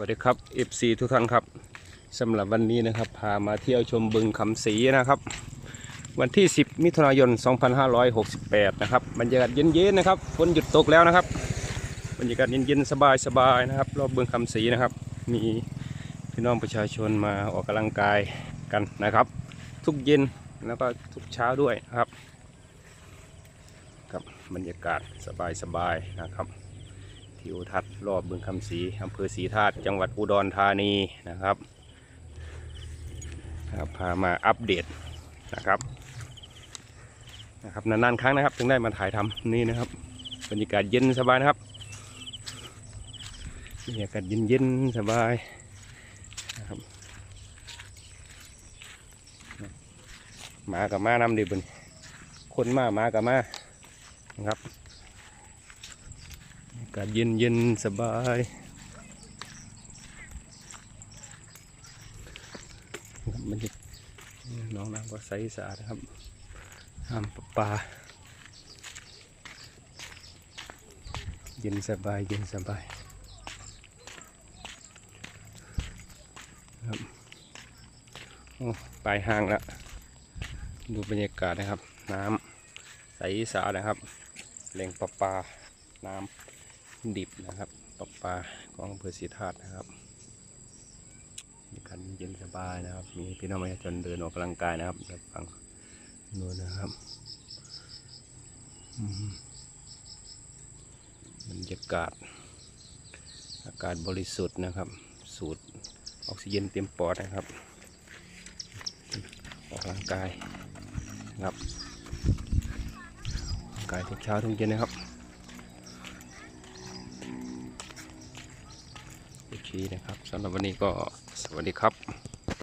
วัสดีครับ FC ทุกท่านครับสำหรับวันนี้นะครับ พามาเที่ยวชมบึงคำศรีนะครับ วันที่ 10 มิถุนายน 2568 นะครับบรรยากาศเย็นๆนะครับฝนหยุดตกแล้วนะครับบรรยากาศเย็นๆสบายๆนะครับ รอบบึงคำศรีนะครับ มีพี่น้องประชาชนมาออกกำลังกายกันนะครับ ทุกเย็นแล้วก็ทุกเช้าด้วยนะครับครับบรรยากาศสบายๆนะครับ ทิวทัศน์รอบบึงคำศรีอำเภอศรีธาตุจังหวัดอุดรธานีนะครับครับพามาอัปเดตนะครับนะครับนานๆครั้งนะครับถึงได้มาถ่ายทำนี่นะครับบรรยากาศเย็นสบายนะครับบรรยากาศเย็นๆสบายนะครับหมากับมาน้ำดิบุญคนมาหมากับมานะครับากาศเย็นเย็นสบาย มันจะน้องน้ำก็ใสสะอาดครับน้ำประปาเย็นสบายเย็นสบายครับโอ้ปลายห้างแล้วดูบรรยากาศนะครับ น้ำใสสะอาดนะครับแหล่งประปาน้ำ ดิบนะครับปลาปลาของอำเภอศรีธาตุนะครับมีคันเย็นสบายนะครับ มีพี่น้องประชาชนเดินออกกำลังกายนะครับแบบฟังนู่นนะครับอืมบรรยากาศ อากาศบริสุทธิ์นะครับ สูดออกซิเจนเต็มปอดนะครับ ออกกำลังกายนะครับกายทุกเช้าทุกเย็นนะครับ ชีนะครับสำหรับวันนี้ก็สวัสดีครับ